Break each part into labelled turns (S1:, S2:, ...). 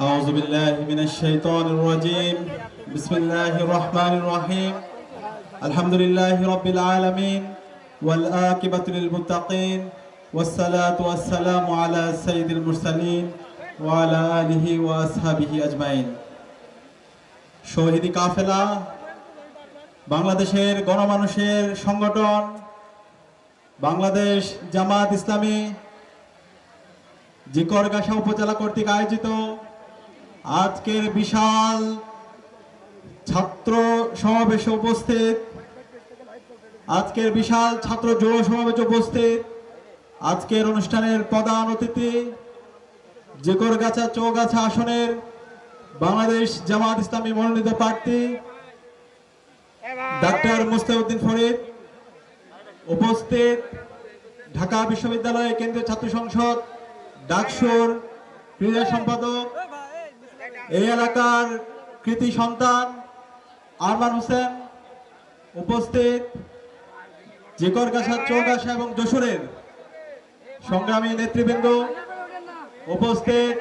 S1: أعوذ بالله من الشيطان الرجيم بسم الله الرحمن الرحيم الحمد لله رب العالمين والآكبة للمتقين والصلاة والسلام على سيد المرسلين وعلى آله وأصحابه أجمعين শহীদি কাফেলা বাংলাদেশের গণমানুষের সংগঠন বাংলাদেশ জামাত ইসলামী জিকরগাছা উপজেলা কর্তৃক আয়োজিত আজকের বিশাল ছাত্র সমাবেশে উপস্থিত। আজকের বিশাল ছাত্র যুব সমাবেশে উপস্থিত। আজকের অনুষ্ঠানের প্রধান অতিথি জিকরগাছা চৌগাছা আসনের বাংলাদেশ জামাত ইসলামী মনোনীত প্রার্থী ডাক্তার মুস্তাউদ্দিন ফরিদ। উপস্থিত ঢাকা বিশ্ববিদ্যালয় কেন্দ্রীয় ছাত্র সংসদ ডাকসুর ক্রীড়া সম্পাদক এই এলাকার কৃতি সন্তান আরমান হোসেন উপস্থিত জেকর জিকরগাছা চৌগাছা এবং যশোরের সংগ্রামী নেতৃবৃন্দ উপস্থিত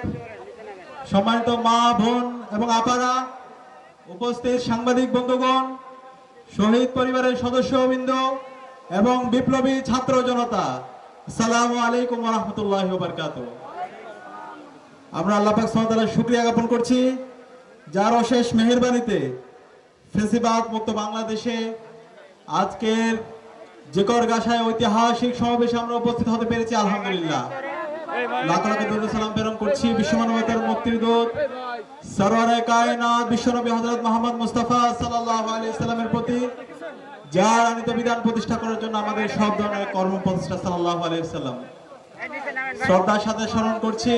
S1: সম্মানিত মা, বোন এবং আপারা উপস্থিত সাংবাদিক বন্ধুগণ, শহীদ পরিবারের সদস্যবৃন্দ এবং বিপ্লবী ছাত্র জনতা সালামু আলাইকুম রহমতুল্লাহ আমরা আল্লাহ পাক সালার শুক্রিয়া জ্ঞাপন করছি। যার অশেষ মেহেরবানিতে ফেসিবাদ মুক্ত বাংলাদেশে আজকের জেকর গাছায় ঐতিহাসিক সমাবেশে আমরা উপস্থিত হতে পেরেছি, আলহামদুলিল্লাহ। করছি বিশ্বনবী হযরত প্রতি, যার বিধান প্রতিষ্ঠা করার জন্য আমাদের সব ধরনের কর্ম প্রতিষ্ঠা সাল্লাল্লাহু শ্রদ্ধার সাথে স্মরণ করছি।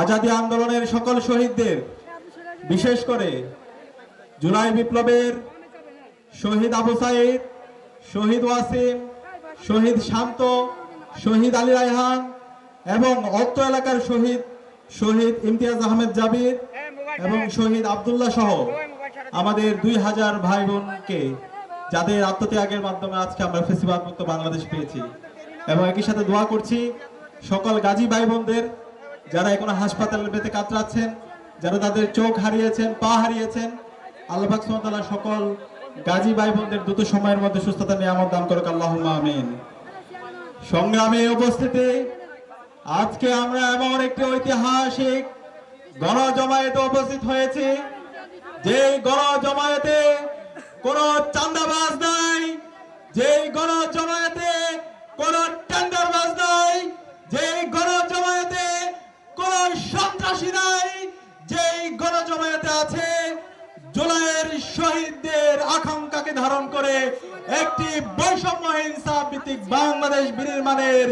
S1: আজাদী আন্দোলনের সকল শহীদদের, বিশেষ করে জুলাই বিপ্লবের শহীদ আবু সাইদ, শহীদ ওয়াসিম, শহীদ শান্ত, শহীদ আলী রায়হান এবং অত্র এলাকার শহীদ শহীদ ইমতিয়াজ আহমেদ জাবির এবং শহীদ আবদুল্লাহ সহ আমাদের দুই হাজার ভাই বোনকে যাদের আত্মত্যাগের মাধ্যমে আজকে আমরা ফেসিবাদ মুক্ত বাংলাদেশ পেয়েছি। এবং একই সাথে দোয়া করছি সকল গাজী ভাই বোনদের যারা এখনও হাসপাতালের বেতে কাতরাচ্ছেন, যারা তাদের চোখ হারিয়েছেন, পা হারিয়েছেন, আল্লাহ সকল গাজী ভাই বোনদের দ্রুত সময়ের মধ্যে সুস্থতা, নিয়ামত দান করুক, আল্লাহুম্মা আমিন। সংগ্রামে উপস্থিতি, আজকে আমরা এমন একটি ঐতিহাসিক গণজমায়েতে উপস্থিত হয়েছি, যে গণজমায়েতে কোন চান্দাবাজ নাই, যে গণজমায়েতে কোন টেন্ডারবাজ নাই, যে গণজমায়েতে যে গণজমায়েতে আছে, জুলাইয়ের শহীদদের আকাঙ্ক্ষাকে ধারণ করে একটি বৈষম্যহীন ভিত্তিক বাংলাদেশ বিনির্মাণের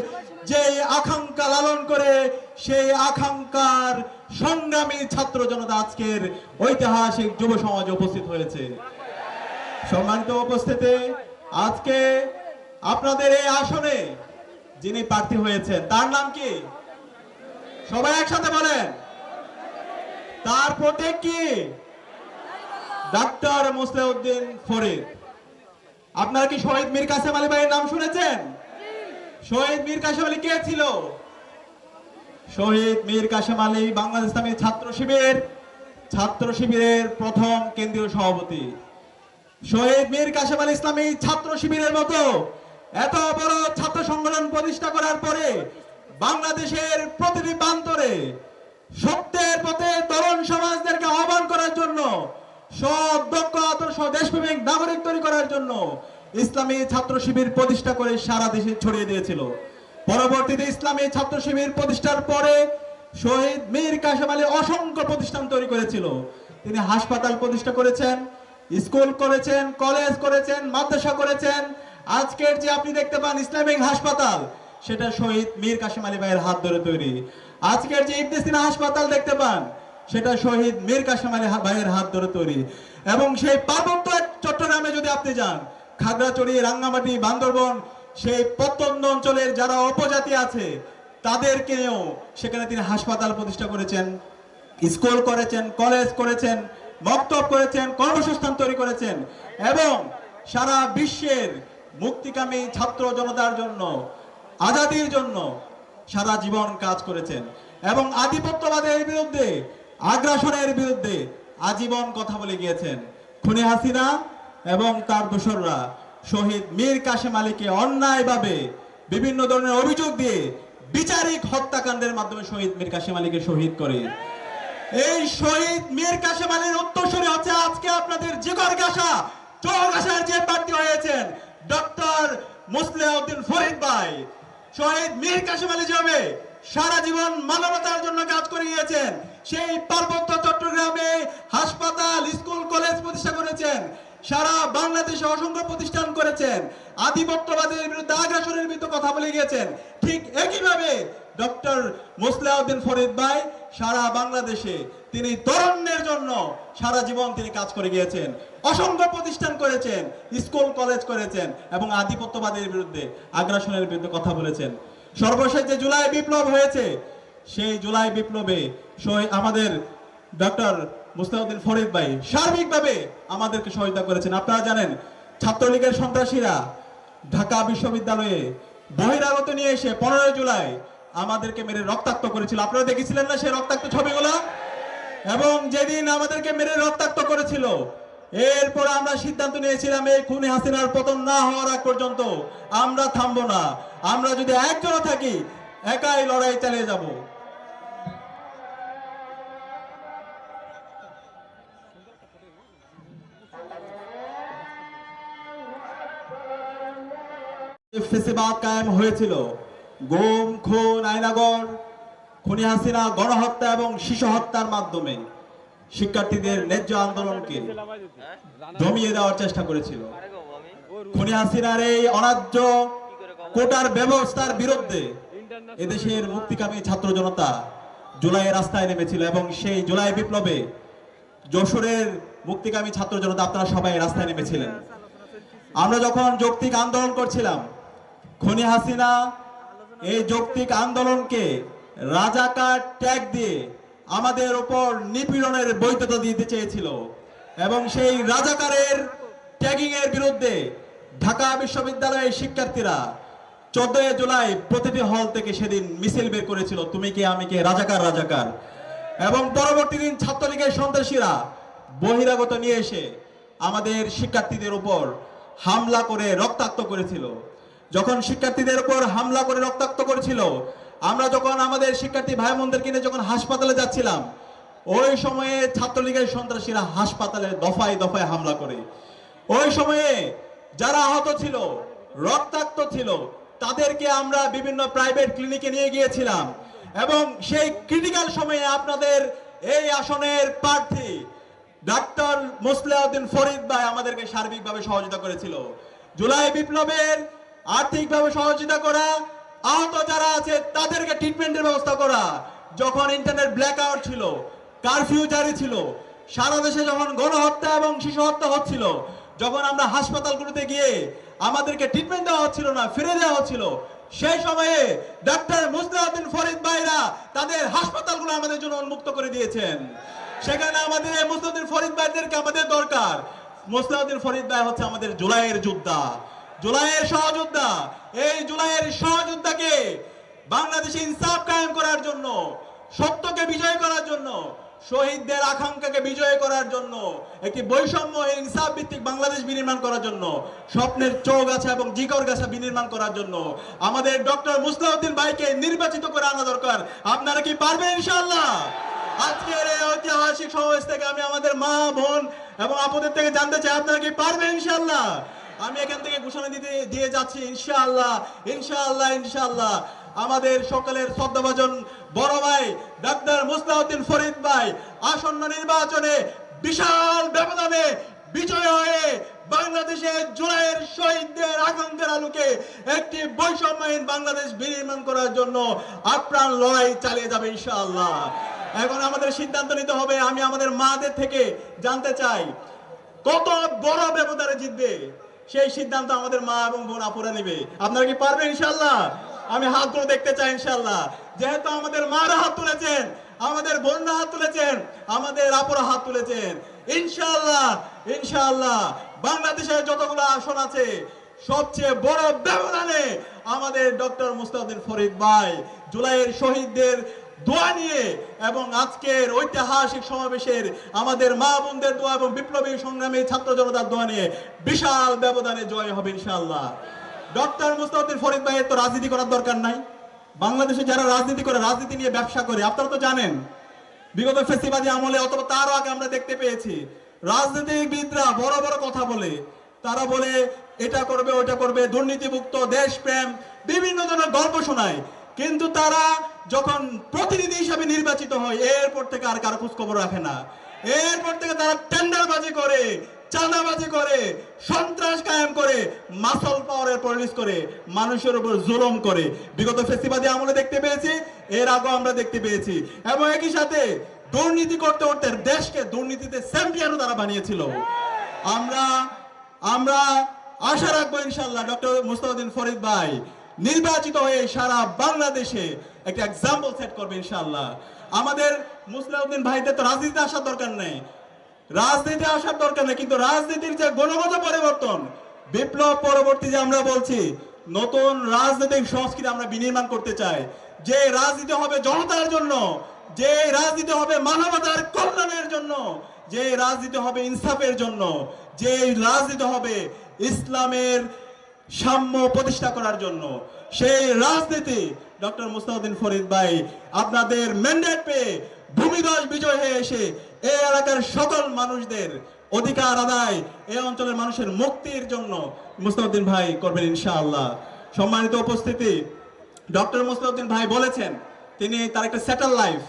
S1: যে আকাঙ্ক্ষা লালন করে, সেই আকাঙ্ক্ষার সংগ্রামী ছাত্র জনতা আজকের ঐতিহাসিক যুব সমাজে উপস্থিত হয়েছে। সম্মানিত উপস্থিতি, আজকে আপনাদের এই আসনে যিনি প্রার্থী হয়েছেন, তার নাম কি? সবাই একসাথে বলেন। তার প্রতীক কি? ডাক্তার মুসলেউদ্দিন ফরিদ। আপনারা কি শহীদ মীর কাসেম আলী ভাইয়ের নাম শুনেছেন? শহীদ মীর কাসেম আলী কে ছিল? শহীদ মীর কাসেম আলী বাংলাদেশ ইসলামী ছাত্র শিবির ছাত্র শিবিরের প্রথম কেন্দ্রীয় সভাপতি। শহীদ মীর কাসেম আলী ইসলামী ছাত্র শিবিরের মতো এত বড় ছাত্র সংগঠন প্রতিষ্ঠা করার পরে বাংলাদেশের প্রতিটি প্রান্তরে সত্যের পথে তরুণ সমাজদেরকে আহ্বান করার জন্য, সব দক্ষ, আদর্শ, দেশপ্রেমিক, নাগরিক তৈরি করার জন্য ইসলামী ছাত্র শিবির প্রতিষ্ঠা করে সারা দেশে ছড়িয়ে দিয়েছিল। পরবর্তীতে ইসলামী ছাত্র শিবির প্রতিষ্ঠার পরে শহীদ মীর কাশেম আলী অসংখ্য প্রতিষ্ঠান তৈরি করেছিল। তিনি হাসপাতাল প্রতিষ্ঠা করেছেন, স্কুল করেছেন, কলেজ করেছেন, মাদ্রাসা করেছেন। আজকের যে আপনি দেখতে পান ইসলামিক হাসপাতাল, সেটা শহীদ মীর কাশেম আলী ভাইয়ের হাত ধরে তৈরি। আজকের যে ইবনে সিনা হাসপাতাল দেখতে পান, সেটা শহীদ মীর কাশেম আলী ভাইয়ের হাত ধরে তৈরি। এবং সেই পার্বত্য চট্টগ্রামে যদি আপনি যান খাগড়াচড়ি রাঙ্গামাটি, বান্দরবন, সেই প্রত্যন্ত অঞ্চলের যারা উপজাতি আছে, তাদেরকেও সেখানে তিনি হাসপাতাল প্রতিষ্ঠা করেছেন, স্কুল করেছেন, কলেজ করেছেন, মক্তব করেছেন, কর্মসংস্থান তৈরি করেছেন। এবং সারা বিশ্বের মুক্তিকামী ছাত্র জনতার জন্য, আজাদির জন্য সারা জীবন কাজ করেছেন। এবং আধিপত্যবাদের বিরুদ্ধে, আগ্রাসনের বিরুদ্ধে আজীবন কথা বলে গিয়েছেন খুনি হাসিনা এবং তার দোসররা। শহীদ মীর কাশেম আলীকে অন্যায়ভাবে বিভিন্ন ধরনের অভিযোগ দিয়ে বিচারিক হত্যাকাণ্ডের মাধ্যমে শহীদ মীর কাশেম আলীকে শহীদ করে। এই শহীদ মীর কাশেম আলীর উত্তরসূরি হচ্ছে আজকে আপনাদের জিগর গাছা চৌগাছার যে প্রার্থী হয়েছেন ডক্টর মুসলিউদ্দিন ফরিদ ভাই। শহীদ মীর কাশেম আলী যাবে সারা জীবন মানবতার জন্য কাজ করে গিয়েছেন। সেই পার্বত্য চট্টগ্রামে হাসপাতাল, স্কুল, কলেজ প্রতিষ্ঠা করেছেন। সারা বাংলাদেশে অসংখ্য প্রতিষ্ঠান করেছেন। আধিপত্যবাদের বিরুদ্ধে আগ্রাসনের বিরুদ্ধে কথা বলে গিয়েছেন। ঠিক একইভাবে ডক্টর মুসলিউদ্দিন ফরিদ ভাই সারা বাংলাদেশে তিনি তরুণের জন্য সারা জীবন তিনি কাজ করে গিয়েছেন, অসংখ্য প্রতিষ্ঠান করেছেন, স্কুল, কলেজ করেছেন এবং আধিপত্যবাদের বিরুদ্ধে আগ্রাসনের বিরুদ্ধে কথা বলেছেন। সর্বশেষ যে জুলাই বিপ্লব হয়েছে, সেই জুলাই বিপ্লবে আমাদের ডক্টর মুস্তাউদ্দিন ফরিদ ভাই সার্বিকভাবে আমাদেরকে সহায়তা করেছেন। আপনারা জানেন, ছাত্রলীগের সন্ত্রাসীরা ঢাকা বিশ্ববিদ্যালয়ে বহিরাগত নিয়ে এসে পনেরোই জুলাই আমাদেরকে মেরে রক্তাক্ত করেছিল। আপনারা দেখেছিলেন না সেই রক্তাক্ত ছবিগুলো? এবং যেদিন আমাদেরকে মেরে রক্তাক্ত করেছিল, এরপর আমরা সিদ্ধান্ত নিয়েছিলাম, এই খুনি হাসিনার পতন না হওয়ার আগ পর্যন্ত আমরা থামবো না। আমরা যদি একজন থাকি, একাই লড়াই চালিয়ে যাব। ফেসিবাদ কায়েম হয়েছিল। গুম, খুন আইনাগর খুনি হাসিনা গণহত্যা এবং শিশু হত্যার মাধ্যমে শিক্ষার্থীদের ন্যায্য আন্দোলনকে দমিয়ে দেওয়ার চেষ্টা করেছিল। খুনি হাসিনার এই অনার্য কোটার ব্যবস্থার বিরুদ্ধে এদেশের মুক্তিকামী ছাত্র জনতা জুলাই রাস্তায় নেমেছিল এবং সেই জুলাই বিপ্লবে যশোরের মুক্তিকামী ছাত্র জনতা আপনারা সবাই রাস্তায় নেমেছিলেন। আমরা যখন যৌক্তিক আন্দোলন করছিলাম, খনি হাসিনা এই যৌক্তিক আন্দোলনকে রাজাকার ট্যাগ দিয়ে আমাদের উপর নিপীড়নের বৈধতা দিতে চেয়েছিল এবং সেই রাজাকারের ট্যাগিং এর বিরুদ্ধে ঢাকা বিশ্ববিদ্যালয়ের শিক্ষার্থীরা চোদ্দই জুলাই প্রতিটি হল থেকে সেদিন মিছিল বের করেছিল, তুমি কে, আমি কে? রাজাকার রাজাকার। এবং পরবর্তী দিন ছাত্রলীগের সন্ত্রাসীরা বহিরাগত নিয়ে এসে আমাদের শিক্ষার্থীদের উপর হামলা করে রক্তাক্ত করেছিল। যখন শিক্ষার্থীদের উপর হামলা করে রক্তাক্ত করেছিল আমরা যখন আমাদের শিক্ষার্থী ভাই বোনদেরকে নিয়ে যখন হাসপাতালে যাচ্ছিলাম, ওই সময়ে ছাত্রলীগের সন্ত্রাসীরা হাসপাতালে দফায় দফায় হামলা করে। ওই সময়ে যারা আহত ছিল, রক্তাক্ত ছিল, তাদেরকে আমরা বিভিন্ন প্রাইভেট ক্লিনিকে নিয়ে গিয়েছিলাম। এবং সেই ক্রিটিক্যাল সময়ে আপনাদের এই আসনের প্রার্থী ডাক্তার মুসলিউদ্দিন ফরিদ ভাই আমাদেরকে সার্বিকভাবে সহযোগিতা করেছিল। জুলাই বিপ্লবের আর্থিকভাবে সহযোগিতা করা আহত যারা আছে, তাদেরকে ট্রিটমেন্টের ব্যবস্থা করা। যখন ইন্টারনেট ব্ল্যাক আউট ছিল কারফিউ জারি ছিল, সারা দেশে যখন গণহত্যা এবং শিশু হত্যা হচ্ছিল, যখন আমরা হাসপাতালগুলোতে গিয়ে আমাদেরকে ট্রিটমেন্ট দেওয়া হচ্ছিল না, ফিরে দেওয়া হচ্ছিল, সেই সময়ে ডাক্তার মুসলিউদ্দিন ফরিদ ভাইরা তাদের হাসপাতালগুলো আমাদের জন্য উন্মুক্ত করে দিয়েছেন। সেখানে আমাদের এই ফরিদ ভাইদেরকে আমাদের দরকার। মুসলিউদ্দিন ফরিদ ভাই হচ্ছে আমাদের জুলাইয়ের যোদ্ধা। জুলাইয়ের সহযোদ্ধা, এই জুলাইয়ের সহযোদ্ধাকে বাংলাদেশে ইনসাফ কায়েম করার জন্য, সত্যকে বিজয় করার জন্য, শহীদদের আকাঙ্ক্ষাকে বিজয় করার জন্য, একটি বৈষম্য ইনসাফ ভিত্তিক বাংলাদেশ বিনির্মাণ করার জন্য, স্বপ্নের চৌগাছা এবং জিকর গাছা বিনির্মাণ করার জন্য, আমাদের ডক্টর মুসলাউদ্দিন ভাইকে নির্বাচিত করে আনা দরকার। আপনারা কি পারবেন ইনশাআল্লাহ? আজকের এই ঐতিহাসিক সমাবেশ থেকে আমি আমাদের মা, বোন এবং আপুদের থেকে জানতে চাই, আপনারা কি পারবেন ইনশাআল্লাহ? আমি এখান থেকে ঘোষণা দিতে দিয়ে যাচ্ছি, ইনশাআল্লাহ ইনশাআল্লাহ ইনশাআল্লাহ। আমাদের সকলের শ্রদ্ধাভাজন বড় ভাই, ডাক্তার মুসলাউদ্দিন ফরিদ ভাই, আসন্ন নির্বাচনে বিশাল ব্যবধানে বিজয় হয়ে বাংলাদেশের জুলাইয়ের শহীদদের আকাঙ্ক্ষার আলোকে একটি বৈষম্যহীন বাংলাদেশ বিনির্মাণ করার জন্য আপ্রাণ লড়াই চালিয়ে যাবে, ইনশাআল্লাহ। এখন আমাদের সিদ্ধান্ত নিতে হবে, আমি আমাদের মাদের থেকে জানতে চাই, কত বড় ব্যবধানে জিতবে? সেই সিদ্ধান্ত আমাদের মা এবং বোন আপুরা নেবে। আপনারা কি পারবেন ইনশাল্লাহ আমি হাত তুলে দেখতে চাই ইনশাল্লাহ যেহেতু আমাদের মারা হাত তুলেছেন, আমাদের বোনরা হাত তুলেছেন, আমাদের আপুরা হাত তুলেছেন। ইনশাল্লাহ ইনশাল্লাহ বাংলাদেশের যতগুলো আসন আছে, সবচেয়ে বড় ব্যবধানে আমাদের ডক্টর মুস্তাউদ্দিন ফরিদ ভাই, জুলাইয়ের শহীদদের দোয়া নিয়ে এবং আজকের ঐতিহাসিক সমাবেশের আমাদের মা বোনদের দোয়া এবং বিপ্লবী সংগ্রামী ছাত্র জনতার দোয়া নিয়ে বিশাল ব্যবধানে জয় হবে ইনশাআল্লাহ। ডক্টর মুস্তাউদ্দিন ফরিদ ভাইয়ের তো রাজনীতি করার দরকার নাই। বাংলাদেশে যারা রাজনীতি করে, রাজনীতি নিয়ে ব্যবসা করে, আপনারা তো জানেন, বিগত ফেসিবাদী আমলে অথবা তারও আগে আমরা দেখতে পেয়েছি, রাজনীতিবিদরা বড় বড় কথা বলে, তারা বলে, এটা করবে ওটা করবে, দুর্নীতিমুক্ত, দেশপ্রেম, বিভিন্ন ধরনের গল্প শোনায়। কিন্তু তারা যখন প্রতিনিধি হিসাবে নির্বাচিত হয়, এরপর থেকে আর কারও খোঁজ খবর রাখে না। এরপর থেকে তারা টেন্ডারবাজি করে, চাঁদাবাজি করে, সন্ত্রাস কায়েম করে মাসল পাওয়ারের পরিশ করে, মানুষের উপর জুলুম করে। বিগত ফেস্টিভালে আমলে দেখতে পেয়েছি, এর আগেও আমরা দেখতে পেয়েছি। এবং একই সাথে দুর্নীতি করতে করতে দেশকে দুর্নীতিতে চ্যাম্পিয়নও তারা বানিয়েছিল। আমরা আমরা আশা রাখব ইনশাল্লাহ ডক্টর মুস্তাউদ্দিন ফরিদ ভাই নির্বাচিত হয়ে সারা বাংলাদেশে একটা এক্সাম্পল সেট করবে ইনশাল্লাহ আমাদের মুসলাউদ্দিন ভাইদের তো রাজনীতিতে আসার দরকার নেই। রাজনীতি আসার দরকার নেই, কিন্তু রাজনীতির যে গুণগত পরিবর্তন, বিপ্লব পরবর্তী যে আমরা বলছি, নতুন রাজনৈতিক সংস্কৃতি আমরা বিনির্মাণ করতে চাই। যে রাজনীতি হবে জনতার জন্য, যে রাজনীতি হবে মানবতার কল্যাণের জন্য, যে রাজনীতি হবে ইনসাফের জন্য, যে রাজনীতি হবে ইসলামের সাম্য প্রতিষ্ঠা করার জন্য। সেই রাজনীতি ডক্টর মুস্তাউদ্দিন ফরিদ ভাই আপনাদের ম্যান্ডেট পেয়ে ভূমিদশ বিজয় হয়ে এসে এই এলাকার সকল মানুষদের অধিকার আদায় এই অঞ্চলের মানুষের মুক্তির জন্য মুস্তাউদ্দিন ভাই করবেন ইনশাআল্লাহ। সম্মানিত উপস্থিতি, ডক্টর মুস্তাউদ্দিন ভাই বলেছেন, তিনি তার একটা সেটেল লাইফ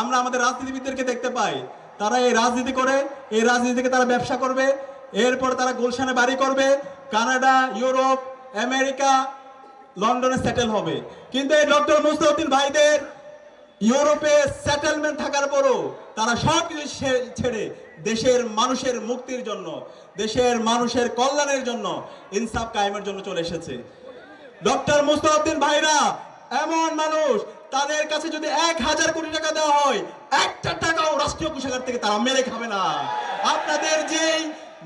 S1: আমরা আমাদের রাজনীতিবিদদেরকে দেখতে পাই, তারা এই রাজনীতি করে, এই রাজনীতিকে তারা ব্যবসা করবে এরপর তারা গুলশানে বাড়ি করবে, কানাডা, ইউরোপ, আমেরিকা, লন্ডনে সেটেল হবে। কিন্তু এই ডক্টর মুস্তাউদ্দিন ভাইদের ইউরোপে সেটেলমেন্ট থাকার পরও তারা সব ছেড়ে দেশের মানুষের মুক্তির জন্য, দেশের মানুষের কল্যাণের জন্য ইনসাফ কায়েমের জন্য চলে এসেছে। ডক্টর মুস্তাউদ্দিন ভাইরা এমন মানুষ, তাদের কাছে যদি এক হাজার কোটি টাকা দেওয়া হয়, একটা টাকাও রাষ্ট্রীয় কোষাগার থেকে তারা মেরে খাবে না। আপনাদের যে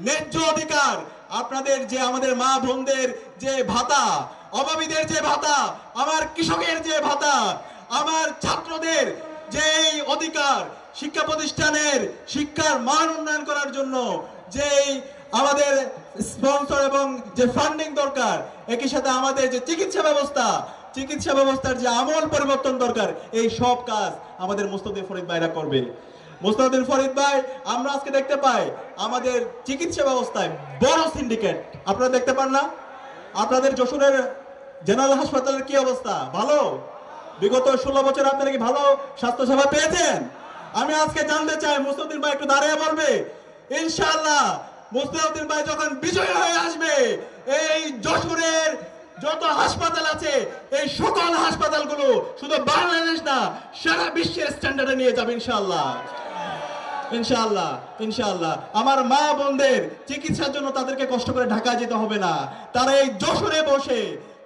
S1: ন্যায্য অধিকার, আপনাদের যে আমাদের মা বোনদের যে ভাতা, অভাবীদের যে ভাতা, আমার কৃষকের যে ভাতা, আমার ছাত্রদের যেই অধিকার, শিক্ষা প্রতিষ্ঠানের শিক্ষার মান উন্নয়ন করার জন্য যেই আমাদের স্পন্সর এবং যে ফান্ডিং দরকার, একই সাথে আমাদের যে চিকিৎসা ব্যবস্থা, চিকিৎসা ব্যবস্থার যে আমল পরিবর্তন দরকার, এই সব কাজ আমাদের মুস্তদিন ফরিদ ভাইরা করবে। মুস্তাউদ্দিন ফরিদ ভাই, আমরা আজকে দেখতে পাই আমাদের চিকিৎসা ব্যবস্থায় বড় সিন্ডিকেট আপনারা দেখতে পান না? আপনাদের যশোরের জেনারেল হাসপাতালের কি অবস্থা? ভালো? বিগত ষোলো বছর আপনারা কি ভালো স্বাস্থ্য সেবা পেয়েছেন? আমি আজকে জানতে চাই মুস্তাউদ্দিন ভাই একটু দাঁড়িয়ে বলবে। ইনশাআল্লাহ মুস্তাউদ্দিন ভাই যখন বিজয় হয়ে আসবে, এই যশোরের যত হাসপাতাল আছে, এই সকল হাসপাতালগুলো শুধু বাংলাদেশ না, সারা বিশ্বের স্ট্যান্ডার্ডে নিয়ে যাবে ইনশাআল্লাহ। ইনশাআল্লাহ ইনশাআল্লাহ। আমার মা বোনদের চিকিৎসার জন্য তাদেরকে কষ্ট করে ঢাকা যেতে হবে না। তারা এই যশোরে বসে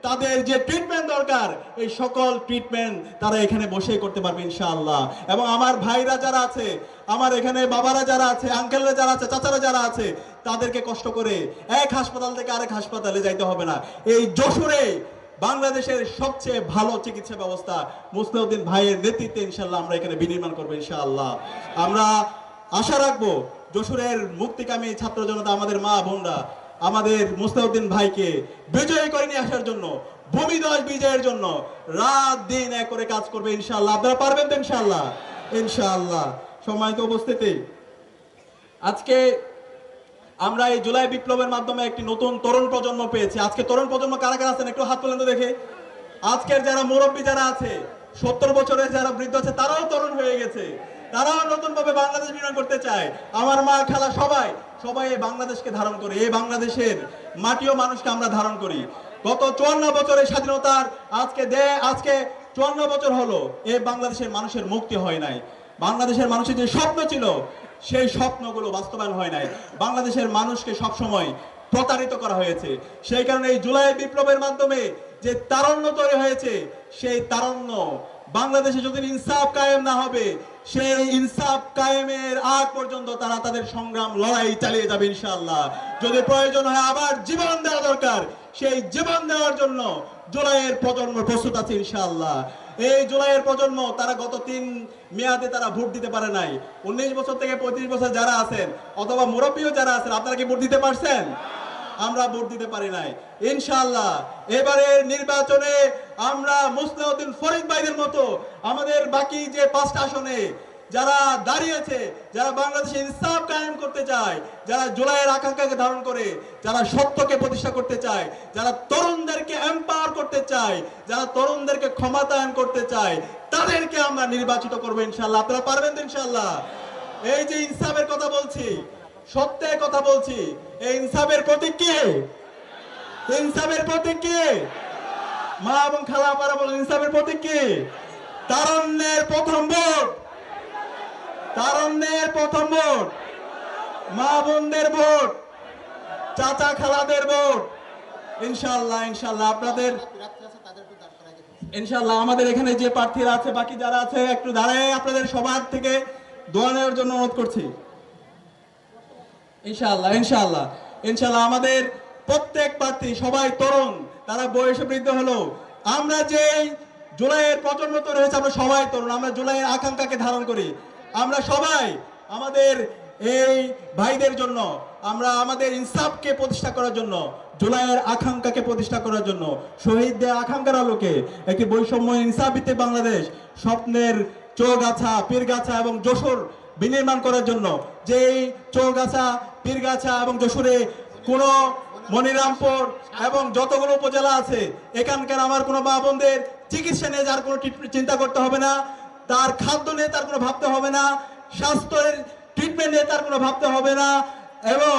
S1: তাদের যে ট্রিটমেন্ট দরকার, এই সকল ট্রিটমেন্ট তারা এখানে বসেই করতে পারবে ইনশাআল্লাহ। এবং আমার ভাইরা যারা আছে, আমার এখানে বাবারা যারা আছে আঙ্কেলরা যারা আছে, চাচারা যারা আছে, তাদেরকে কষ্ট করে এক হাসপাতাল থেকে আরেক হাসপাতালে যাইতে হবে না। এই যশোরে বাংলাদেশের সবচেয়ে ভালো চিকিৎসা ব্যবস্থা মুসলিউদ্দিন ভাইয়ের নেতৃত্বে ইনশাল্লাহ আমরা এখানে বিনির্মাণ করব ইনশাআল্লাহ। আমরা আশা রাখব, যশোরের মুক্তিকামী ছাত্র জনতা, আমাদের মা বোনরা আমাদের মুস্তাউদ্দিন ভাইকে বিজয়ী করে নিয়ে আসার জন্য ভূমিদশ বিজয়ের জন্য রাত দিন এক করে কাজ করবে ইনশাআল্লাহ। আপনারা পারবেন তো ইনশাআল্লাহ? ইনশাআল্লাহ। সম্মানিত উপস্থিতি। আজকে আমরা এই জুলাই বিপ্লবের মাধ্যমে একটি নতুন তরুণ প্রজন্ম পেয়েছি। আজকে তরুণ প্রজন্ম কারা কারা আছেন? একটু হাত তোলেন তো দেখে। আজকের যারা মুরব্বী যারা আছে, সত্তর বছরের যারা বৃদ্ধ আছে, তারাও তরুণ হয়ে গেছে। তারাও নতুন ভাবে বাংলাদেশ বিনিয়োগ করতে চায়। আমার মা খালা সবাই সবাই এই বাংলাদেশকে ধারণ করে, এই বাংলাদেশের মাটিও মানুষকে আমরা ধারণ করি। গত চুয়ান্ন বছরের স্বাধীনতার আজকে দে, আজকে চুয়ান্ন বছর হলো এই বাংলাদেশের মানুষের মুক্তি হয় নাই। বাংলাদেশের মানুষের যে স্বপ্ন ছিল, সেই স্বপ্নগুলো বাস্তবায়ন হয় নাই। বাংলাদেশের মানুষকে সবসময় প্রতারিত করা হয়েছে। সেই কারণে এই জুলাই বিপ্লবের মাধ্যমে যে তারণ্য তৈরি হয়েছে, সেই তারণ্য বাংলাদেশে যদি ইনসাফ কায়েম না হবে, সেই ইনসাফ কায়েমের আগ পর্যন্ত তারা তাদের সংগ্রাম, লড়াই চালিয়ে যাবে ইনশাআল্লাহ। যদি প্রয়োজন হয় আবার জীবন দেওয়া দরকার, সেই জীবন দেওয়ার জন্য জুলাইয়ের প্রজন্ম প্রস্তুত আছে ইনশাআল্লাহ। এই জুলাইয়ের প্রজন্ম, তারা গত তিন মেয়াদে তারা ভোট দিতে পারে নাই। উনিশ বছর থেকে পঁয়ত্রিশ বছর যারা আছেন, অথবা মুরব্বীও যারা আছেন, আপনারা কি ভোট দিতে পারছেন? আমরা ভোট দিতে পারি নাই। ইনশাআল্লাহ, এবারের নির্বাচনে আমরা মুসলিউদ্দিন ফরিদ ভাইদের মতো আমাদের বাকি যে পাঁচটা আসনে যারা দাঁড়িয়েছে, যারা বাংলাদেশে ইনসাফ কায়েম করতে চায়, যারা জুলাইয়ের আকাঙ্ক্ষাকে ধারণ করে, যারা সত্যকে প্রতিষ্ঠা করতে চায়, যারা তরুণদেরকে এম্পাওয়ার করতে চায়, যারা তরুণদেরকে ক্ষমতায়ন করতে চায়, তাদেরকে আমরা নির্বাচিত করব ইনশাল্লাহ আপনারা পারবেন তো ইনশাল্লাহ এই যে ইনসাফের কথা বলছি সত্যের কথা বলছি। এই ইনসাফের প্রতীক কে? ইনসাফের প্রতীক কে? মা এবং খালা পারা বলেন, ইনসাফের প্রতীক কে? তারণ্যের প্রথম ভোট। তারণ্যের প্রথম ভোট। মা বোনদের ভোট। চাচা খালাদের ভোট। ইনশাল্লাহ ইনশাল্লাহ আপনাদের ইনশাল্লাহ আমাদের এখানে যে প্রার্থীরা আছে, বাকি যারা আছে, একটু দাঁড়ায় আপনাদের সবার থেকে দোয়া নেওয়ার জন্য অনুরোধ করছি। ইনশাআল্লাহ ইনশাআল্লাহ। ইনশাআল্লাহ আমাদের প্রত্যেক প্রার্থী, সবাই তরুণ, তারা বয়সে বৃদ্ধ হলো আমরা যে জুলাইয়ের প্রজন্ম তৈরি হয়েছে আমরা সবাই তরুণ, আমরা জুলাইয়ের আকাঙ্ক্ষাকে ধারণ করি। আমরা সবাই আমাদের এই ভাইদের জন্য, আমরা আমাদের ইনসাফকে প্রতিষ্ঠা করার জন্য, জুলাইয়ের আকাঙ্ক্ষাকে প্রতিষ্ঠা করার জন্য, শহীদদের আকাঙ্ক্ষার আলোকে একটি বৈষম্য ইনসাফ ভিত্তিক বাংলাদেশ, স্বপ্নের চৌগাছা পীরগাছা এবং যশোর বিনির্মাণ করার জন্য যে চৌগাছা, পীরগাছা এবং যশোরে কোনো মনিরামপুর এবং যতগুলো উপজেলা আছে, এখানকার আমার কোনো মা বোনদের চিকিৎসা নিয়ে যার কোনো চিন্তা করতে হবে না, তার খাদ্য নিয়ে তার কোনো ভাবতে হবে না, স্বাস্থ্যের ট্রিটমেন্ট নিয়ে তার কোনো ভাবতে হবে না এবং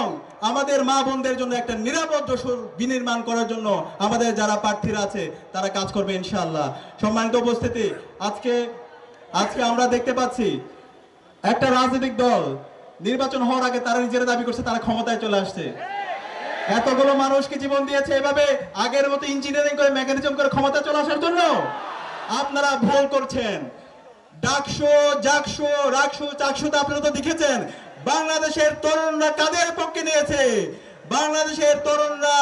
S1: আমাদের মা বোনদের জন্য একটা নিরাপদ যশোর বিনির্মাণ করার জন্য আমাদের যারা প্রার্থীরা আছে, তারা কাজ করবে ইনশাআল্লাহ। সম্মানিত উপস্থিতি, আজকে আজকে আমরা দেখতে পাচ্ছি একটা রাজনৈতিক দল নির্বাচন হওয়ার আগে তারা নিজেরা দাবি করছে, তারা ক্ষমতায় চলে আসছে। এতগুলো মানুষকে জীবন দিয়েছে এভাবে আগের মতো ইঞ্জিনিয়ারিং করে মেকানিজম করে ক্ষমতা চলে আসার জন্য আপনারা ভুল করছেন। ডাকশো জাকশো রাকশো চাকশোতে আপনারা তো দেখেছেন। বাংলাদেশের তরুণরা কাদের পক্ষে নিয়েছে? বাংলাদেশের তরুণরা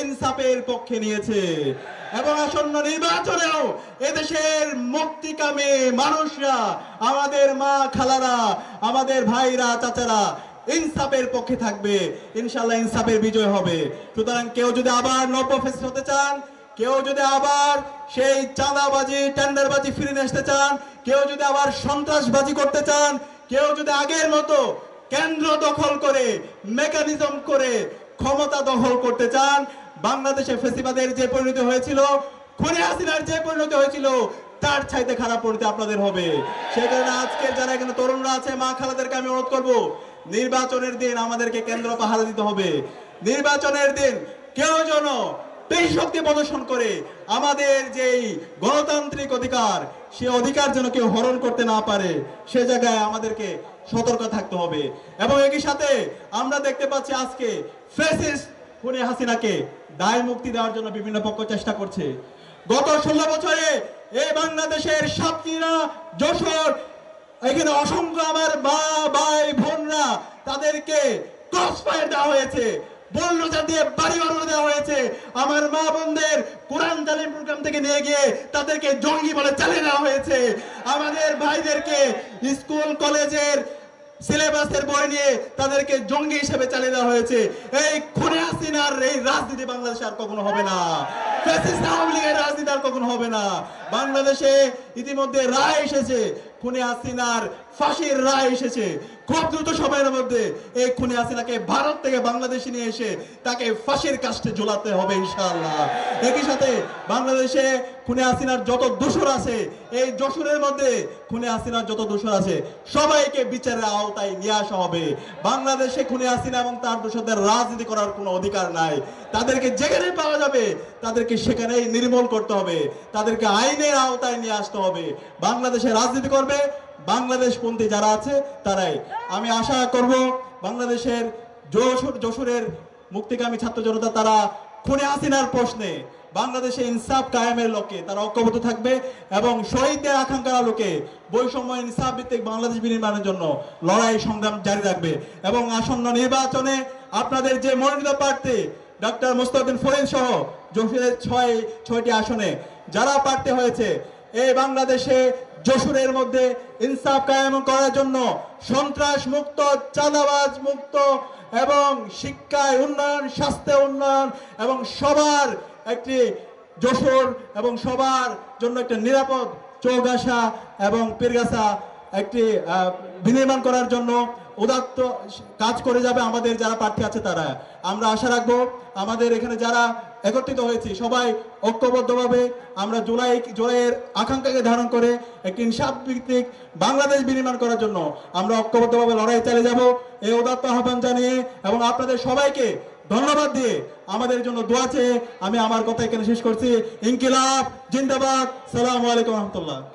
S1: ইনসাফের পক্ষে নিয়েছে। এবং আসন্ন নির্বাচনেও এদেশের মুক্তিকামী মানুষরা, আমাদের মা খালারা, আমাদের ভাইরা, চাচারা ইনসাফের পক্ষে থাকবে। ইনশাল্লাহ ইনসাফের বিজয় হবে। সুতরাং কেউ যদি আবার নব্য ফেস হতে চান, কেউ যদি আবার সেই চাঁদাবাজি, টেন্ডারবাজি ফিরে আসতে চান, কেউ যদি আবার সন্ত্রাসবাজি করতে চান, কেউ যদি আগের মতো কেন্দ্র দখল করে মেকানিজম করে ক্ষমতা দখল করতে চান বাংলাদেশে ফেসিবাদের যে পরিণতি হয়েছিল, খুনে হাসিনার যে পরিণতি হয়েছিল, তার চাইতে খারাপ পরিণতি আপনাদের হবে। সেই কারণে আজকে যারা এখানে তরুণরা আছে, মা খালাদেরকে আমি অনুরোধ করব, নির্বাচনের দিন আমাদেরকে কেন্দ্র পাহারা দিতে হবে। নির্বাচনের দিন কেউ যেন বেশি শক্তি প্রদর্শন করে আমাদের যেই গণতান্ত্রিক অধিকার, সে অধিকার যেন কেউ হরণ করতে না পারে, সে জায়গায় আমাদেরকে সতর্ক থাকতে হবে। এবং একই সাথে আমরা দেখতে পাচ্ছি আজকে ফেসিস্ট খুনি হাসিনাকে দায় মুক্তি দেওয়ার জন্য বিভিন্ন পক্ষ চেষ্টা করছে। গত ষোলো বছরে এই বাংলাদেশের সাতক্ষীরা, যশোর, এখানে অসংখ্য আমার মা ভাই, বোনরা তাদেরকে ক্রস ফায়ার দেওয়া হয়েছে দিয়ে বাড়ি দেওয়া হয়েছে। আমার মা বোনদের কোরআন থেকে নিয়ে গিয়ে তাদেরকে জঙ্গি চালিয়ে দেওয়া হয়েছে। আমাদের ভাইদেরকে স্কুল, কলেজের সিলেবাসের বই নিয়ে তাদেরকে জঙ্গি হিসেবে চালিয়ে দেওয়া হয়েছে। এই খুনে হাসিনার এই রাজনীতি বাংলাদেশে আর কখনো হবে না। ফ্যাসিস্ট আওয়ামী লীগের রাজনীতি আর কখনো হবে না। বাংলাদেশে ইতিমধ্যে রায় এসেছে। খুনে হাসিনার ফাঁসির রায় এসেছে। খুব দ্রুত সময়ের মধ্যে এই খুনে হাসিনাকে ভারত থেকে বাংলাদেশে নিয়ে এসে তাকে ফাঁসির কাস্টে ঝোলাতে হবে ইনশাআল্লাহ। একই সাথে বাংলাদেশে খুনে হাসিনার যত দোষর আছে, এই যশোরের মধ্যে খুনে হাসিনার যত দোষর আছে, সবাইকে বিচারের আওতায় নিয়ে আসা হবে। বাংলাদেশে খুনে হাসিনা এবং তার দোষদের রাজনীতি করার কোনো অধিকার নাই। তাদেরকে যেখানে পাওয়া যাবে, তাদেরকে সেখানেই নির্মূল করতে হবে। তাদেরকে আইনের আওতায় নিয়ে আসতে হবে। বাংলাদেশে রাজনীতি করবে বাংলাদেশপন্থী যারা আছে, তারাই। আমি আশা করব বাংলাদেশের যশোর যশোরের মুক্তিকামী ছাত্র জনতা, তারা খুনে হাসিনার প্রশ্নে বাংলাদেশে ইনসাফ কায়েমের লোকে তারা ঐক্যবদ্ধ থাকবে এবং শহীদদের আকাঙ্ক্ষার আলোকে বৈষম্য ইনসাফ ভিত্তিক বাংলাদেশ বিনির্মাণের জন্য লড়াই সংগ্রাম জারি রাখবে এবং আসন্ন নির্বাচনে আপনাদের যে মনোনীত প্রার্থী ডক্টর মুস্তাউদ্দিন ফরিদ সহ যশোরের ছয় ছয়টি আসনে, যারা প্রার্থী হয়েছে এই বাংলাদেশে যশোরের মধ্যে ইনসাফ কায়েম করার জন্য সন্ত্রাস মুক্ত, চাঁদাবাজ মুক্ত এবং শিক্ষায় উন্নয়ন, স্বাস্থ্যে উন্নয়ন এবং সবার একটি যশোর এবং সবার জন্য একটা নিরাপদ চৌগাছা এবং পীরগাছা একটি বিনির্মাণ করার জন্য উদাত্ত কাজ করে যাবে আমাদের যারা প্রার্থী আছে তারা। আমরা আশা রাখব আমাদের এখানে যারা একত্রিত হয়েছি, সবাই ঐক্যবদ্ধভাবে আমরা জুলাই, জুলাইয়ের আকাঙ্ক্ষাকে ধারণ করে একটি ইনসাফ ভিত্তিক বাংলাদেশ বিনির্মাণ করার জন্য আমরা ঐক্যবদ্ধভাবে লড়াই চালিয়ে যাব। এই উদাত্ত আহ্বান জানিয়ে এবং আপনাদের সবাইকে ধন্যবাদ দিয়ে আমাদের জন্য দোয়া চেয়ে আমি আমার কথা এখানে শেষ করছি। ইনকিলাব, জিন্দাবাদ। সালাম আলাইকুম রহমতুল্লাহ।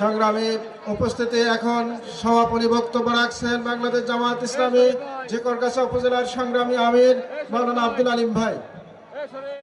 S2: সংগ্রামী উপস্থিতি এখন সভাপতি বক্তব্য রাখছেন বাংলাদেশ জামায়াত ইসলামী যে কর্কাশা উপজেলার সংগ্রামী আমির মৌলানা আব্দুল আলিম ভাই।